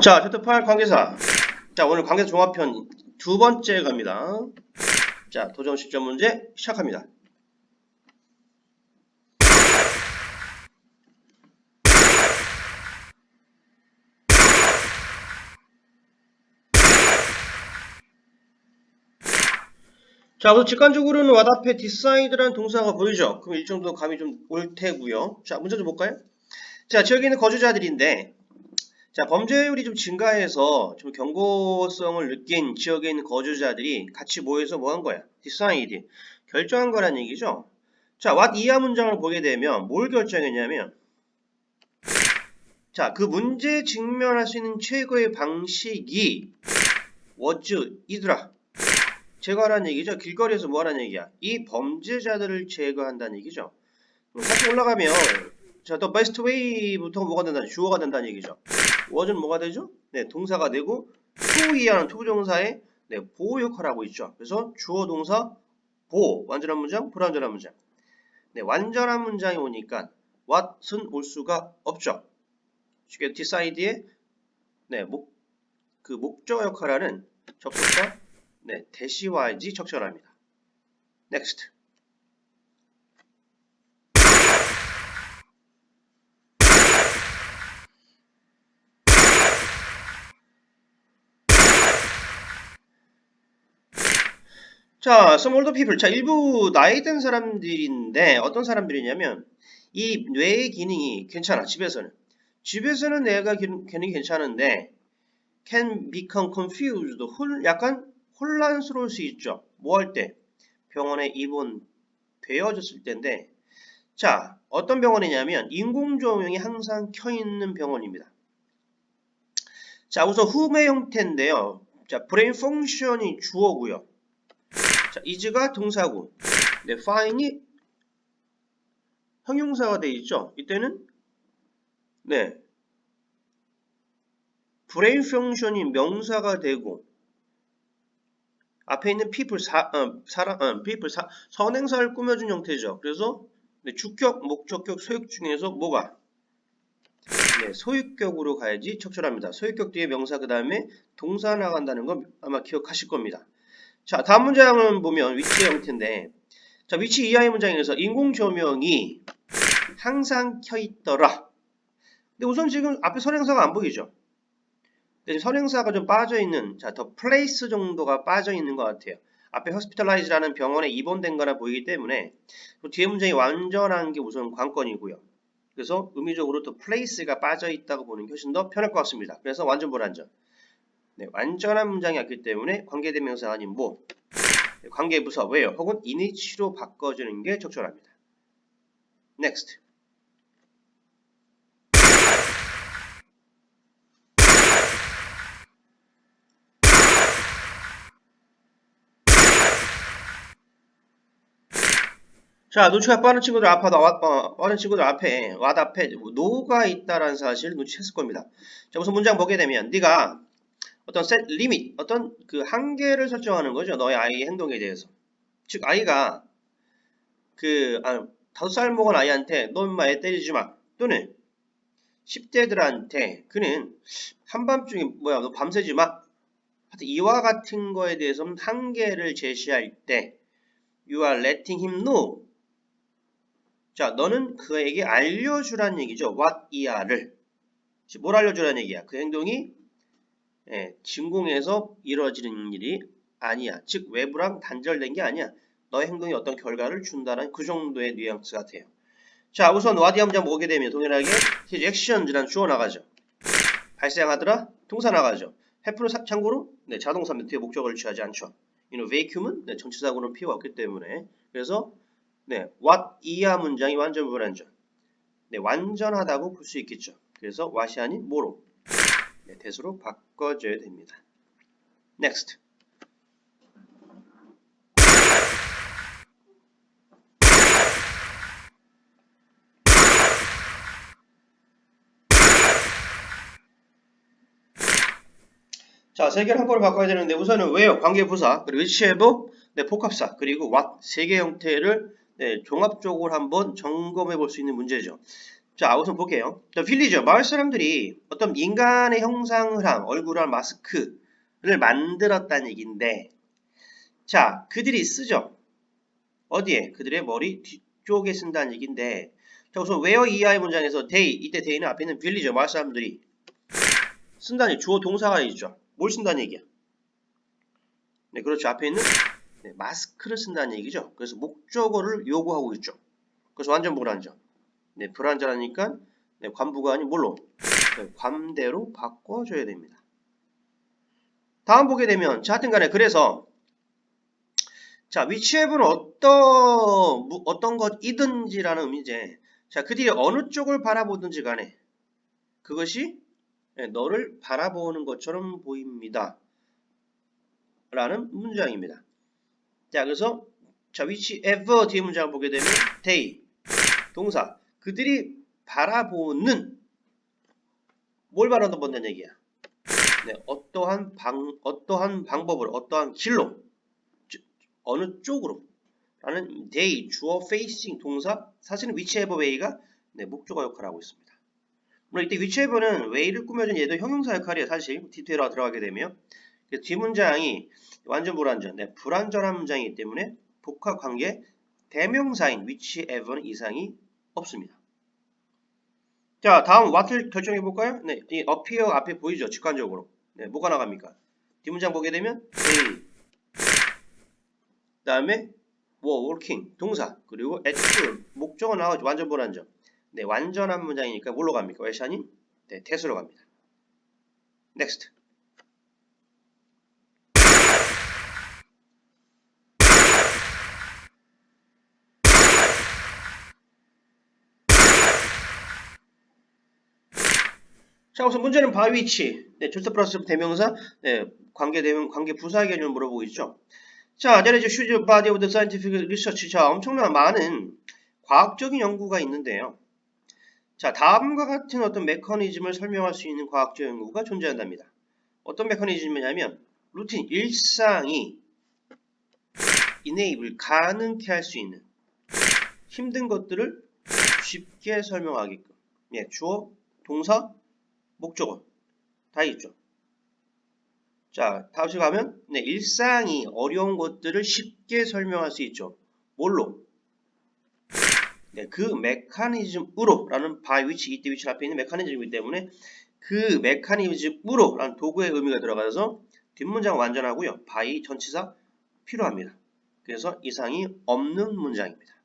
자, 챕터 8 관계사. 자, 오늘 관계사 종합편 두 번째 갑니다. 자, 도전 실전 문제 시작합니다. 자, 우선 직관적으로는 와답에 decide라는 동사가 보이죠? 그럼 일정도 감이 좀 올 테고요. 자, 문제 좀 볼까요? 자, 지역에 있는 거주자들인데 자, 범죄율이 좀 증가해서 좀 경고성을 느낀 지역에 있는 거주자들이 같이 모여서 뭐 한 거야? decide. 결정한 거란 얘기죠. 자, what 이하 문장을 보게 되면 뭘 결정했냐면 자, 그 문제에 직면할 수 있는 최고의 방식이 was 이더라. 제거하라는 얘기죠. 길거리에서 뭐 하라는 얘기야? 이 범죄자들을 제거한다는 얘기죠. 다시 올라가면 자, 또 best way부터 뭐가 된다는 주어가 된다는 얘기죠. Was는 뭐가 되죠? 네, 동사가 되고 to 이하는 동사의 네, 보호 역할을 하고 있죠. 그래서 주어 동사 보호 완전한 문장, 불완전한 문장. 네, 완전한 문장이 오니까 what은 올 수가 없죠. 쉽게 decide의 네, 목, 그 목적 역할을 하는 접속사 네, 대시와야지 적절합니다. Next. 자, some older people. 자, 일부 나이 든 사람들인데 어떤 사람들이냐면 이 뇌의 기능이 괜찮아. 집에서는. 집에서는 뇌가 기- 기능이 괜찮은데 can become confused. 홀, 약간 혼란스러울 수 있죠. 뭐 할 때? 병원에 입원되어졌을 때인데 자, 어떤 병원이냐면 인공조명이 항상 켜 있는 병원입니다. 자, 우선 whom의 형태인데요. 자, brain function이 주어고요. 자, is가 동사고, 네, fine이 형용사가 돼 있죠. 이때는 네, brain function이 명사가 되고 앞에 있는 people 사, 어, 사람, 어, people 사, 선행사를 꾸며준 형태죠. 그래서 네, 주격, 목적격, 소유 중에서 뭐가 네, 소유격으로 가야지 적절합니다. 소유격 뒤에 명사 그 다음에 동사 나간다는 거 아마 기억하실 겁니다. 자, 다음 문장을 보면 위치의 형태인데, 자, 위치 이하의 문장에서 인공 조명이 항상 켜 있더라. 근데 우선 지금 앞에 선행사가 안 보이죠? 선행사가 좀 빠져 있는, 자, 더 place 정도가 빠져 있는 것 같아요. 앞에 hospitalize라는 병원에 입원된 거나 보이기 때문에 그 뒤에 문장이 완전한 게 우선 관건이고요. 그래서 의미적으로 더 place가 빠져 있다고 보는 게 훨씬 더 편할 것 같습니다. 그래서 완전 불완전. 네, 완전한 문장이었기 때문에 관계대명사 아닌 뭐 네, 관계부사 왜요? 혹은 in이치로 바꿔주는 게 적절합니다. Next. 자, 눈치가 빠른 친구들 앞에, 어, 빠른 친구들 앞에, 왓 앞에 노가 있다라는 사실을 눈치챘을 겁니다. 자, 우선 문장 보게 되면, 네가 어떤 set limit, 어떤 그 한계를 설정하는 거죠. 너의 아이의 행동에 대해서. 즉, 아이가 그, 아, 다섯 살 먹은 아이한테 너 인마 애 때리지 마. 또는 10대들한테 그는 한밤중에 뭐야, 너 밤새지 마. 하여튼 이와 같은 거에 대해서는 한계를 제시할 때 you are letting him know. 자, 너는 그에게 알려주란 얘기죠. what 이하를. 뭘 알려주란 얘기야? 그 행동이 예, 진공에서 이루어지는 일이 아니야. 즉 외부랑 단절된 게 아니야. 너의 행동이 어떤 결과를 준다는 그 정도의 뉘앙스 같아요. 자, 우선 와디 함장 보게 되면 동일하게 actions란 주어 나가죠. 발생하더라 동사 나가죠. 해프는 사- 참고로 네, 자동사 밑에 목적어를 취하지 않죠. you know, vacuum은 네, 전치사고는 필요가 없기 때문에 그래서 네, what 이하 문장이 완전 불완전. 네, 완전하다고 볼 수 있겠죠. 그래서 what이 아닌 뭐로 네, 대수로 바꿔줘야 됩니다. Next. 자, 세 개를 한꺼번에 바꿔야 되는데 우선은 왜요? 관계 부사, 그리고 위치해보, 네, 복합사, 그리고 what 세 개 형태를 네, 종합적으로 한번 점검해 볼 수 있는 문제죠. 자, 우선 볼게요. 자, 빌리죠. 마을 사람들이 어떤 인간의 형상을 한 얼굴한 마스크를 만들었다는 얘기인데, 자, 그들이 쓰죠. 어디에? 그들의 머리 뒤쪽에 쓴다는 얘기인데, 자, 우선 where EI 문장에서 they, 이때 they는 앞에 있는 빌리죠. 마을 사람들이 쓴다는 주어 동사가 있죠. 뭘 쓴다는 얘기야? 네, 그렇죠. 앞에 있는 네, 마스크를 쓴다는 얘기죠. 그래서 목적어를 요구하고 있죠. 그래서 완전 불안정. 네, 불안전하니까 네, 관부가 아닌 뭘로? 네, 관대로 바꿔줘야 됩니다. 다음 보게 되면 자 하여튼 간에 그래서 자 위치앱은 어떤 무- 어떤 것이든지라는 의미제 자 그들이 어느 쪽을 바라보든지 간에 그것이 네, 너를 바라보는 것처럼 보입니다. 라는 문장입니다. 자 그래서 자 which ever 뒤에 문장을 보게 되면 they 동사 그들이 바라보는 뭘 바라본다는 얘기야. 네, 어떠한 방 어떠한 방법을 어떠한 길로 즉, 어느 쪽으로 라는 they 주어 facing 동사 사실은 whichever way가 네, 목적어 역할을 하고 있습니다. 물론 이때 whichever는 way를 꾸며준 얘도 형용사 역할이에요. 사실 디테일화 들어가게 되면 그래서 뒷문장이 완전 불완전 네, 불완전한 문장이기 때문에 복합 관계 대명사인 whichever는 이상이 없습니다. 자, 다음 what을 결정해 볼까요? 네, 이 appear 앞에 보이죠? 직관적으로. 네, 뭐가 나갑니까? 뒷문장 보게 되면 they 그다음에 were working 동사 그리고 at 목적어 나오죠. 완전 불완전. 네, 완전한 문장이니까 뭘로 갑니까? 아닌? 네, 대수로 갑니다. next. 자, 우선 문제는 which. 네, 조사 플러스 대명사. 네, 관계 대명 관계 부사 개념을 물어보고 있죠. 자, there is of the scientific research. 자, 엄청난 많은 과학적인 연구가 있는데요. 자, 다음과 같은 어떤 메커니즘을 설명할 수 있는 과학적 연구가 존재한답니다. 어떤 메커니즘이냐면 루틴 일상이 enable 가능케 할 수 있는 힘든 것들을 쉽게 설명하게끔 예, 주어, 동사, 목적어 다 있죠. 자, 다시 가면 네, 일상이 어려운 것들을 쉽게 설명할 수 있죠. 뭘로? 네, 그 메커니즘으로 라는 by which 이때 which 앞에 있는 메커니즘이기 때문에 그 메커니즘으로 라는 도구의 의미가 들어가서 뒷문장 완전하고요. by 전치사 필요합니다. 그래서 이상이 없는 문장입니다.